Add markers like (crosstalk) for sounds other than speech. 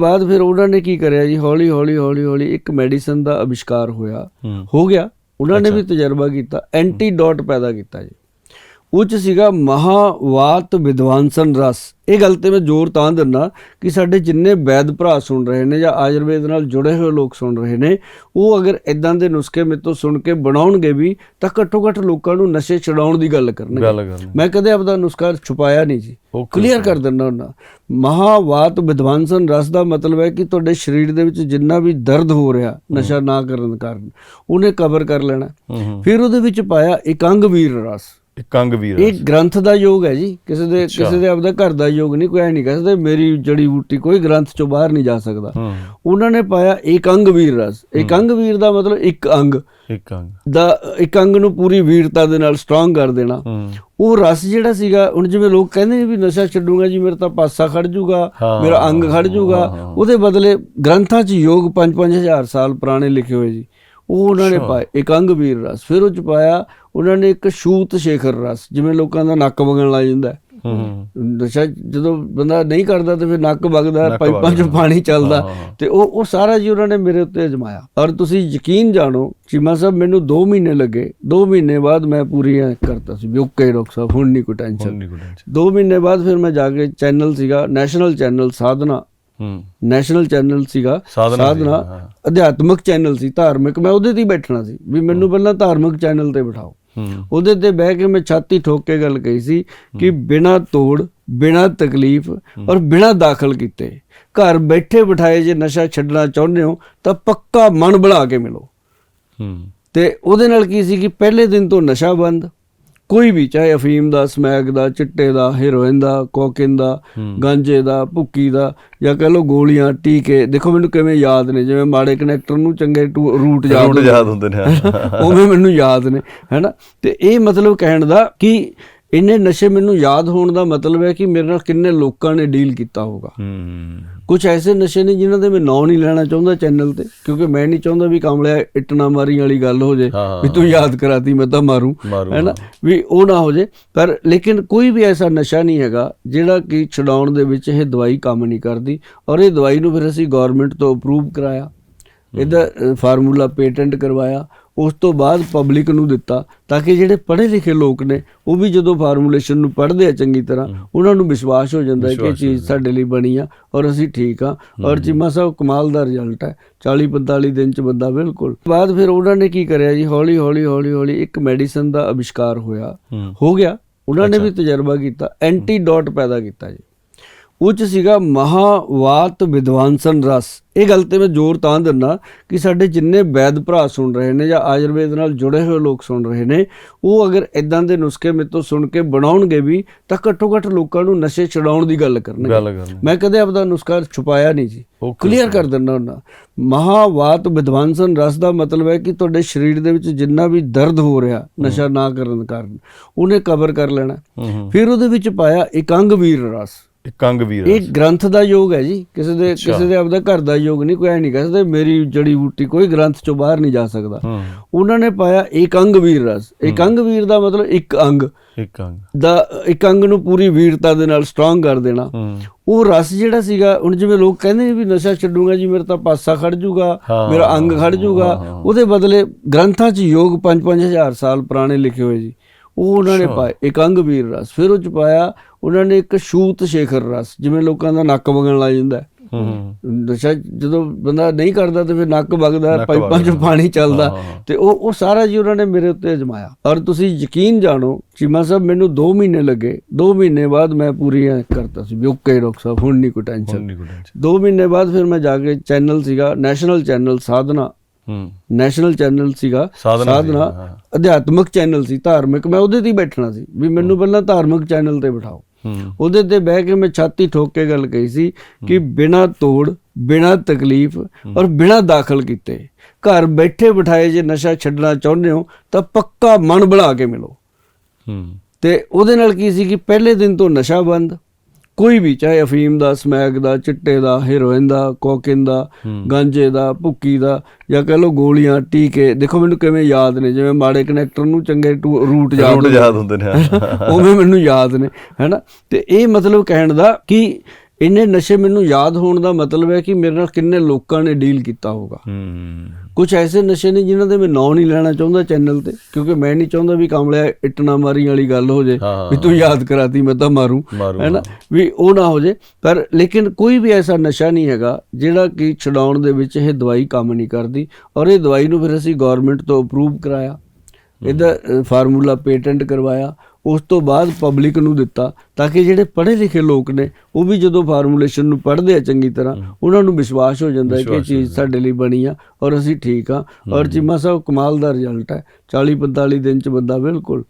ਬਾਅਦ ਫਿਰ ਉਹਨਾਂ ਨੇ ਕੀ ਕਰਿਆ ਜੀ? ਹੌਲੀ ਹੌਲੀ ਹੌਲੀ ਹੌਲੀ ਇੱਕ ਮੈਡੀਸਨ ਦਾ ਅਵਿਸ਼ਕਾਰ ਹੋਇਆ। ਹੂੰ। ਗਿਆ। ਉਹਨਾਂ ਨੇ। ਵੀ ਤਜਰਬਾ ਕੀਤਾ। ਐਂਟੀਡੋਟ ਪੈਦਾ ਕੀਤਾ ਜੀ। ਉਹ 'ਚ ਸੀਗਾ ਮਹਾਵਾਤ ਵਿਦਵਾਂਸਨ ਰਸ। ਇਹ ਗੱਲ ਤੇ ਮੈਂ ਜ਼ੋਰ ਤਾਂ ਦਿੰਦਾ ਕਿ ਸਾਡੇ ਜਿੰਨੇ ਵੈਦ ਭਰਾ ਸੁਣ ਰਹੇ ਨੇ ਜਾਂ ਆਯੁਰਵੇਦ ਨਾਲ ਜੁੜੇ ਹੋਏ ਲੋਕ ਸੁਣ ਰਹੇ ਨੇ ਉਹ ਅਗਰ ਇਦਾਂ ਦੇ ਨੁਸਖੇ ਮੇਰੇ ਤੋਂ ਸੁਣ ਕੇ ਬਣਾਉਣਗੇ ਵੀ ਤਾਂ ਘੱਟੋ ਘੱਟ ਲੋਕਾਂ ਨੂੰ ਨਸ਼ੇ ਛਡਾਉਣ ਦੀ ਗੱਲ ਕਰਨਗੇ। ਮੈਂ ਕਦੇ ਆਪਦਾ ਨੁਸਖਾ ਛੁਪਾਇਆ ਨਹੀਂ ਜੀ। ਕਲੀਅਰ. ਕਰ ਦਿੰਦਾ ਹੁੰਦਾ। ਮਹਾਵਾਤ ਵਿਦਵਾਂਸਨ ਰਸ ਦਾ ਮਤਲਬ ਹੈ ਕਿ ਤੁਹਾਡੇ ਸਰੀਰ ਦੇ ਵਿੱਚ ਜਿੰਨਾ ਵੀ ਦਰਦ ਹੋ ਰਿਹਾ ਨਸ਼ਾ ਨਾ ਕਰਨ ਕਾਰਨ ਉਹਨੇ ਕਵਰ ਕਰ ਲੈਣਾ। ਫਿਰ ਉਹਦੇ ਵਿੱਚ ਪਾਇਆ ਇਕੰਗ ਵੀਰ ਰਸ। ਇੱਕ ਅੰਗ ਵੀਰ ਇਹ ਗ੍ਰੰਥ ਦਾ ਯੋਗ ਹੈ ਜੀ। ਕਿਸੇ ਦੇ। ਕਿਸੇ ਦੇ ਆਪਦਾ ਘਰ ਦਾ ਯੋਗ ਨਹੀਂ ਕੋਈ ਐ ਨਹੀਂ ਕਹਿੰਦੇ ਮੇਰੀ ਜੜੀ ਬੂਟੀ ਕੋਈ ਗ੍ਰੰਥ ਚੋਂ ਬਾਹਰ ਨਹੀਂ ਜਾ ਸਕਦਾ। ਉਹਨਾਂ ਨੇ ਪਾਇਆ ਇਕੰਗ ਵੀਰ ਰਸ ਇਕੰਗ ਵੀਰ ਦਾ ਮਤਲਬ ਇੱਕ ਅੰਗ। ਇੱਕ ਅੰਗ ਦਾ ਇੱਕ ਅੰਗ ਨੂੰ ਪੂਰੀ ਵੀਰਤਾ ਦੇ ਨਾਲ ਸਟਰੋਂਗ ਕਰ ਦੇਣਾ। ਉਹ ਰਸ ਜਿਹੜਾ ਸੀਗਾ ਹੁਣ ਜਿਵੇਂ ਲੋਕ ਕਹਿੰਦੇ ਨੇ ਵੀ ਨਸ਼ਾ ਛੱਡੂਗਾ ਜੀ ਮੇਰਾ ਤਾਂ ਪਾਸਾ ਖੜ ਜਾਊਗਾ ਹਾਂ, ਮੇਰਾ ਅੰਗ ਖੜ ਹਾਂ। ਉਹਦੇ ਬਦਲੇ ਗ੍ਰੰਥਾਂ 'ਚ ਯੋਗ 5-5000 ਸਾਲ ਪੁਰਾਣੇ ਲਿਖੇ ਹੋਏ ਜੀ। ਉਹ ਉਹਨਾਂ ਨੇ। ਪਾਏ ਇਕੰਗ ਵੀਰ ਰਸ ਫਿਰ ਉਹ 'ਚ ਪਾਇਆ ਉਹਨਾਂ ਨੇ ਇੱਕ ਸ਼ੂਤ ਸ਼ੇਖਰ ਰਸ ਜਿਵੇਂ ਲੋਕਾਂ ਦਾ ਨੱਕ ਵਗਣ ਲੱਗ ਜਾਂਦਾ ਹੈ। ਹੂੰ ਹੂੰ ਨਸ਼ਾ ਜਦੋਂ ਬੰਦਾ ਨਹੀਂ ਕਰਦਾ ਤੇ ਫਿਰ ਨੱਕ ਵਗਦਾ ਪਾਈਪਾਂ 'ਚ। ਪਾਣੀ ਚੱਲਦਾ। ਤੇ ਉਹ ਉਹ ਸਾਰਾ ਜੀ ਉਹਨਾਂ ਨੇ ਮੇਰੇ ਉੱਤੇ ਅਜਮਾਇਆ ਔਰ ਤੁਸੀਂ ਯਕੀਨ ਜਾਣੋ ਚੀਮਾ ਸਾਹਿਬ ਮੈਨੂੰ 2 ਮਹੀਨੇ ਲੱਗੇ 2 ਮਹੀਨੇ ਬਾਅਦ ਮੈਂ ਪੂਰੀ ਐਂ ਕਰਤਾ ਸੀ ਓਕੇ ਡਾਕਟਰ ਸਾਹਿਬ ਹੁਣ ਨਹੀਂ ਕੋਈ ਟੈਨਸ਼ਨ ਨਹੀਂ ਕੋਈ ਟੈਨਸ਼ਨ 2 ਮਹੀਨੇ ਬਾਅਦ ਫਿਰ ਮੈਂ ਜਾ ਕੇ ਚੈਨਲ ਸੀਗਾ national channel Sadhna national channel ਸੀਗਾ ਸਾਧਨਾ। ਅਧਿਆਤਮਿਕ ਚੈਨਲ ਸੀ ਧਾਰਮਿਕ। ਮੈਂ ਉਹਦੇ ਤੇ ਬੈਠਣਾ ਸੀ ਵੀ ਮੈਨੂੰ ਪਹਿਲਾਂ ਧਾਰਮਿਕ ਚੈਨਲ ਤੇ ਬਿਠਾਓ। ਹੂੰ। ਉਹਦੇ ਤੇ ਬਹਿ ਕੇ ਮੈਂ ਛਾਤੀ ਠੋਕ ਕੇ ਗੱਲ ਕਹੀ ਸੀ ਕਿ ਬਿਨਾ ਤੋੜ ਬਿਨਾ ਤਕਲੀਫ ਔਰ ਬਿਨਾ ਦਾਖਲ ਕੀਤੇ ਘਰ ਬੈਠੇ ਬਿਠਾਏ ਜੇ ਨਸ਼ਾ ਛੱਡਣਾ ਚਾਹੁੰਦੇ ਹੋ ਤਾਂ ਪੱਕਾ ਮਨ ਬਣਾ ਕੇ ਮਿਲੋ। ਹੂੰ। ਤੇ ਉਹਦੇ ਨਾਲ ਕੀ ਸੀ ਕਿ ਪਹਿਲੇ ਦਿਨ ਤੋਂ ਨਸ਼ਾ ਬੰਦ ਕੋਈ ਵੀ ਚਾਹੇ ਅਫੀਮ ਦਾ ਸਮੈਕ ਦਾ ਚਿੱਟੇ ਦਾ ਹੈਰੋਇਨ ਦਾ ਕੋਕਿਨ ਦਾ। ਗਾਂਜੇ ਦਾ ਭੁੱਕੀ ਦਾ ਜਾਂ ਕਹ ਲਓ ਗੋਲੀਆਂ ਟੀਕੇ ਦੇਖੋ ਮੈਨੂੰ ਕਿਵੇਂ ਯਾਦ ਨੇ ਜਿਵੇਂ ਮਾੜੇ ਕਨੈਕਟਰ ਨੂੰ ਚੰਗੇ ਰੂਟ ਯਾਦ ਹੁੰਦੇ ਨੇ। (laughs) ਉਵੇਂ ਮੈਨੂੰ ਯਾਦ ਨੇ ਹੈਨਾ ਤੇ ਇਹ ਮਤਲਬ ਕਹਿਣ ਦਾ ਕਿ ਇੰਨੇ ਨਸ਼ੇ ਮੈਨੂੰ ਯਾਦ ਹੋਣ ਦਾ ਮਤਲਬ ਹੈ ਕਿ ਮੇਰੇ ਨਾਲ ਕਿੰਨੇ ਲੋਕਾਂ ਨੇ ਡੀਲ ਕੀਤਾ ਹੋਗਾ ਹੂੰ। ਕੁਝ ਐਸੇ ਨਸ਼ੇ ਨੇ ਜਿਨ੍ਹਾਂ ਦੇ ਮੈਂ ਨਾਂ ਨਹੀਂ ਲੈਣਾ ਚਾਹੁੰਦਾ ਚੈਨਲ ਤੇ ਕਿਉਂਕਿ ਮੈਂ ਨਹੀਂ ਚਾਹੁੰਦਾ ਵੀ ਕਾਮਲਿਆ ਇਟਨਾ ਮਾਰੀ ਵਾਲੀ ਗੱਲ ਹੋ ਜੇ ਹਾਂ, ਵੀ ਤੂੰ ਯਾਦ ਕਰਾਤੀ ਮੈਂ ਤਾਂ ਮਾਰੂ। ਮਾਰੂ, ਹੈਨਾ? ਵੀ ਉਹ ਨਾ ਹੋ ਜੇ। ਪਰ ਲੇਕਿਨ ਕੋਈ ਵੀ ਐਸਾ ਨਸ਼ਾ ਨਹੀਂ ਹੈਗਾ ਜਿਹੜਾ ਕਿ ਛਡਾਉਣ ਦੇ ਵਿੱਚ ਇਹ ਦਵਾਈ ਕੰਮ ਨਹੀਂ ਕਰਦੀ। ਔਰ ਇਹ ਦਵਾਈ ਨੂੰ ਫਿਰ ਅਸੀਂ ਗਵਰਨਮੈਂਟ ਤੋਂ ਅਪਰੂਵ ਕਰਾਇਆ। ਇਹਦਾ ਫਾਰਮੂਲਾ ਪੇਟੈਂਟ ਕਰਵਾਇਆ। ਉਸ ਤੋਂ ਬਾਅਦ ਪਬਲਿਕ ਨੂੰ ਦਿੱਤਾ ਤਾਂ ਕਿ ਜਿਹੜੇ ਪੜ੍ਹੇ ਲਿਖੇ ਲੋਕ ਨੇ ਉਹ ਵੀ ਜਦੋਂ ਫਾਰਮੂਲੇਸ਼ਨ ਨੂੰ ਪੜ੍ਹਦੇ ਆ ਚੰਗੀ ਤਰ੍ਹਾਂ ਉਹਨਾਂ ਨੂੰ ਵਿਸ਼ਵਾਸ ਹੋ ਜਾਂਦਾ ਹੈ ਕਿ ਚੀਜ਼ ਸਾਡੇ ਲਈ ਬਣੀ ਆ ਔਰ ਅਸੀਂ ਠੀਕ ਆ। ਔਰ ਚੀਮਾ ਸਾਹਿਬ ਕਮਾਲ ਦਾ ਰਿਜ਼ਲਟ ਹੈ। 40 45 ਦਿਨ ਚ ਬੰਦਾ ਬਿਲਕੁਲ। ਬਾਅਦ ਫਿਰ ਉਹਨਾਂ ਨੇ ਕੀ ਕਰਿਆ ਜੀ? ਹੌਲੀ ਹੌਲੀ ਹੌਲੀ ਹੌਲੀ ਇੱਕ ਮੈਡੀਸਨ ਦਾ ਅਵਿਸ਼ਕਾਰ ਹੋਇਆ। ਹੋ। ਗਿਆ। ਉਹਨਾਂ ਨੇ ਵੀ ਤਜਰਬਾ ਕੀਤਾ। ਐਂਟੀਡੋਟ ਪੈਦਾ ਕੀਤਾ ਜੀ। ਉਹ 'ਚ ਸੀਗਾ ਮਹਾਵਾਤ ਵਿਦਵਾਂਸਨ ਰਸ। ਇਹ ਗੱਲ ਤੇ ਮੈਂ ਜ਼ੋਰ ਤਾਂ ਦਿੰਦਾ ਕਿ ਸਾਡੇ ਜਿੰਨੇ ਵੈਦ ਭਰਾ ਸੁਣ ਰਹੇ ਨੇ ਜਾਂ ਆਯੁਰਵੇਦ ਨਾਲ ਜੁੜੇ ਹੋਏ ਲੋਕ ਸੁਣ ਰਹੇ ਨੇ ਉਹ ਅਗਰ ਇਦਾਂ ਦੇ ਨੁਸਖੇ ਮੇਰੇ ਤੋਂ ਸੁਣ ਕੇ ਬਣਾਉਣਗੇ ਵੀ ਤਾਂ ਘੱਟੋ ਘੱਟ ਲੋਕਾਂ ਨੂੰ ਨਸ਼ੇ ਛਡਾਉਣ ਦੀ ਗੱਲ ਕਰਨਗੇ। ਮੈਂ ਕਦੇ ਆਪਦਾ ਨੁਸਖਾ ਛੁਪਾਇਆ ਨਹੀਂ ਜੀ। ਕਲੀਅਰ. ਕਰ ਦਿੰਦਾ ਹੁੰਦਾ। ਮਹਾਵਾਤ ਵਿਦਵਾਂਸਨ ਰਸ ਦਾ ਮਤਲਬ ਹੈ ਕਿ ਤੁਹਾਡੇ ਸਰੀਰ ਦੇ ਵਿੱਚ ਜਿੰਨਾ ਵੀ ਦਰਦ ਹੋ ਰਿਹਾ ਨਸ਼ਾ ਨਾ ਕਰਨ ਕਾਰਨ ਉਹਨੇ ਕਵਰ ਕਰ ਲੈਣਾ। ਫਿਰ ਉਹਦੇ ਵਿੱਚ ਪਾਇਆ ਇਕੰਗ ਵੀਰ ਰਸ। ਇੱਕ ਅੰਗ ਵੀਰ ਇਹ ਗ੍ਰੰਥ ਦਾ ਯੋਗ ਹੈ ਜੀ। ਕਿਸੇ ਦੇ। ਕਿਸੇ ਦੇ ਆਪਦਾ ਘਰ ਦਾ ਯੋਗ ਨਹੀਂ ਕੋਈ ਐ ਨਹੀਂ ਕਹਿੰਦੇ ਮੇਰੀ ਜੜੀ ਬੂਟੀ ਕੋਈ ਗ੍ਰੰਥ ਚੋਂ ਬਾਹਰ ਨਹੀਂ ਜਾ ਸਕਦਾ। ਉਹਨਾਂ ਨੇ ਪਾਇਆ ਇਕੰਗ ਵੀਰ ਰਸ। ਇਕੰਗ ਵੀਰ ਦਾ ਮਤਲਬ ਇੱਕ ਅੰਗ। ਇੱਕ ਅੰਗ ਦਾ ਇੱਕ ਅੰਗ ਨੂੰ ਪੂਰੀ ਵੀਰਤਾ ਦੇ ਨਾਲ ਸਟਰੋਂਗ ਕਰ ਦੇਣਾ। ਉਹ ਰਸ ਜਿਹੜਾ ਸੀਗਾ ਹੁਣ ਜਿਵੇਂ ਲੋਕ ਕਹਿੰਦੇ ਵੀ ਨਸ਼ਾ ਛੱਡੂਗਾ ਜੀ ਮੇਰਾ ਤਾਂ ਪਾਸਾ ਖੜ ਜਾਊਗਾ ਹਾਂ, ਮੇਰਾ ਅੰਗ ਖੜ ਹਾਂ। ਉਹਦੇ ਬਦਲੇ ਗ੍ਰੰਥਾਂ 'ਚ ਯੋਗ 5-5000 ਸਾਲ ਪੁਰਾਣੇ ਲਿਖੇ ਹੋਏ ਜੀ। ਉਹ ਉਹਨਾਂ ਨੇ। ਪਾਏ ਇਕੰਗ ਵੀਰ ਰਸ ਫਿਰ ਉਹ 'ਚ ਪਾਇਆ ਉਹਨਾਂ ਨੇ ਇੱਕ ਸ਼ੂਤ ਸ਼ੇਖਰ ਰਸ ਜਿਵੇਂ ਲੋਕਾਂ ਦਾ ਨੱਕ ਵਗਣ ਲੱਗ ਜਾਂਦਾ ਨਸ਼ਾ ਜਦੋਂ ਬੰਦਾ ਨਹੀਂ ਕਰਦਾ ਤੇ ਫਿਰ ਨੱਕ ਵਗਦਾ ਪਾਈਪਾਂ 'ਚ। ਪਾਣੀ ਚੱਲਦਾ। ਤੇ ਉਹ ਉਹ ਸਾਰਾ ਜੀ ਉਹਨਾਂ ਨੇ ਮੇਰੇ ਉੱਤੇ ਅਜਮਾਇਆ। ਔਰ ਤੁਸੀਂ ਯਕੀਨ ਜਾਣੋ ਚੀਮਾ ਸਾਹਿਬ ਮੈਨੂੰ 2 ਮਹੀਨੇ ਲੱਗੇ। 2 ਮਹੀਨੇ ਬਾਅਦ ਮੈਂ ਪੂਰੀ ਕਰਤਾ ਸੀ ਵੀ ਓਕੇ ਡਾਕਟਰ ਸਾਹਿਬ ਹੁਣ ਨਹੀਂ ਕੋਈ ਟੈਨਸ਼ਨ ਨਹੀਂ ਕੋਈ ਟੈਨਸ਼ਨ 2 ਮਹੀਨੇ ਬਾਅਦ ਫਿਰ ਮੈਂ ਜਾ ਕੇ ਚੈਨਲ ਸੀਗਾ national channel Sadhna national channel ਸੀਗਾ ਸਾਧਨਾ। ਅਧਿਆਤਮਿਕ ਚੈਨਲ ਸੀ ਧਾਰਮਿਕ। ਮੈਂ ਉਹਦੇ ਤੇ ਹੀ ਬੈਠਣਾ ਸੀ ਵੀ ਮੈਨੂੰ ਪਹਿਲਾਂ ਧਾਰਮਿਕ ਚੈਨਲ ਤੇ ਬਿਠਾਓ। ਹੂੰ। ਉਹਦੇ ਤੇ ਬਹਿ ਕੇ ਮੈਂ ਛਾਤੀ ਠੋਕ ਕੇ ਗੱਲ ਕਹੀ ਸੀ ਕਿ ਬਿਨਾ ਤੋੜ ਬਿਨਾ ਤਕਲੀਫ ਔਰ ਬਿਨਾ ਦਾਖਲ ਕੀਤੇ ਘਰ ਬੈਠੇ ਬਿਠਾਏ ਜੇ ਨਸ਼ਾ ਛੱਡਣਾ ਚਾਹੁੰਦੇ ਹੋ ਤਾਂ ਪੱਕਾ ਮਨ ਬਣਾ ਕੇ ਮਿਲੋ। ਹੂੰ। ਤੇ ਉਹਦੇ ਨਾਲ ਕੀ ਸੀ ਕਿ ਪਹਿਲੇ ਦਿਨ ਤੋਂ ਨਸ਼ਾ ਬੰਦ ਕੋਈ ਵੀ ਚਾਹੇ ਅਫੀਮ ਦਾ ਸਮੈਕ ਦਾ ਚਿੱਟੇ ਦਾ ਹੈਰੋਇਨ ਦਾ ਕੋਕਿਨ ਦਾ। ਗਾਂਜੇ ਦਾ ਭੁੱਕੀ ਦਾ ਜਾਂ ਕਹ ਲਓ ਗੋਲੀਆਂ ਟੀਕੇ ਦੇਖੋ ਮੈਨੂੰ ਕਿਵੇਂ ਯਾਦ ਨੇ ਜਿਵੇਂ ਮਾੜੇ ਕਨੈਕਟਰ ਨੂੰ ਚੰਗੇ ਰੂਟ ਯਾਦ ਹੁੰਦੇ ਨੇ ਹਾਂ। (laughs) ਉਵੇਂ ਮੈਨੂੰ ਯਾਦ ਨੇ ਹੈਨਾ ਤੇ ਇਹ ਮਤਲਬ ਕਹਿਣ ਦਾ ਕਿ ਇੰਨੇ ਨਸ਼ੇ ਮੈਨੂੰ ਯਾਦ ਹੋਣ ਦਾ ਮਤਲਬ ਹੈ ਕਿ ਮੇਰੇ ਨਾਲ ਕਿੰਨੇ ਲੋਕਾਂ ਨੇ ਡੀਲ ਕੀਤਾ ਹੋਗਾ ਹੂੰ। ਕੁਝ ਐਸੇ ਨਸ਼ੇ ਨੇ ਜਿਨ੍ਹਾਂ ਦੇ ਮੈਂ ਨਾਂ ਨਹੀਂ ਲੈਣਾ ਚਾਹੁੰਦਾ ਚੈਨਲ ਤੇ ਕਿਉਂਕਿ ਮੈਂ ਨਹੀਂ ਚਾਹੁੰਦਾ ਵੀ ਕਾਮਲਿਆ ਇਟਨਾ ਮਾਰੀ ਵਾਲੀ ਗੱਲ ਹੋ ਜੇ ਹਾਂ, ਵੀ ਤੂੰ ਯਾਦ ਕਰਾਤੀ ਮੈਂ ਤਾਂ ਮਾਰੂ। ਮਾਰੂ, ਹੈਨਾ? ਵੀ ਉਹ ਨਾ ਹੋ ਜੇ। ਪਰ ਲੇਕਿਨ ਕੋਈ ਵੀ ਐਸਾ ਨਸ਼ਾ ਨਹੀਂ ਹੈਗਾ ਜਿਹੜਾ ਕਿ ਛਡਾਉਣ ਦੇ ਵਿੱਚ ਇਹ ਦਵਾਈ ਕੰਮ ਨਹੀਂ ਕਰਦੀ। ਔਰ ਇਹ ਦਵਾਈ ਨੂੰ ਫਿਰ ਅਸੀਂ ਗਵਰਨਮੈਂਟ ਤੋਂ ਅਪਰੂਵ ਕਰਾਇਆ। ਇਹਦਾ ਫਾਰਮੂਲਾ ਪੇਟੈਂਟ ਕਰਵਾਇਆ। ਉਸ ਤੋਂ ਬਾਅਦ ਪਬਲਿਕ ਨੂੰ ਦਿੱਤਾ ਤਾਂ ਕਿ ਜਿਹੜੇ ਪੜ੍ਹੇ ਲਿਖੇ ਲੋਕ ਨੇ ਉਹ ਵੀ ਜਦੋਂ ਫਾਰਮੂਲੇਸ਼ਨ ਨੂੰ ਪੜ੍ਹਦੇ ਆ ਚੰਗੀ ਤਰ੍ਹਾਂ ਉਹਨਾਂ ਨੂੰ ਵਿਸ਼ਵਾਸ ਹੋ ਜਾਂਦਾ ਹੈ ਕਿ ਇਹ ਚੀਜ਼ ਸਾਡੇ ਲਈ ਬਣੀ ਆ ਔਰ ਅਸੀਂ ਠੀਕ ਆ। ਔਰ ਚੀਮਾ ਸਾਹਿਬ ਕਮਾਲ ਦਾ ਰਿਜ਼ਲਟ ਹੈ। 40 45 ਦਿਨ ਚ ਬੰਦਾ ਬਿਲਕੁਲ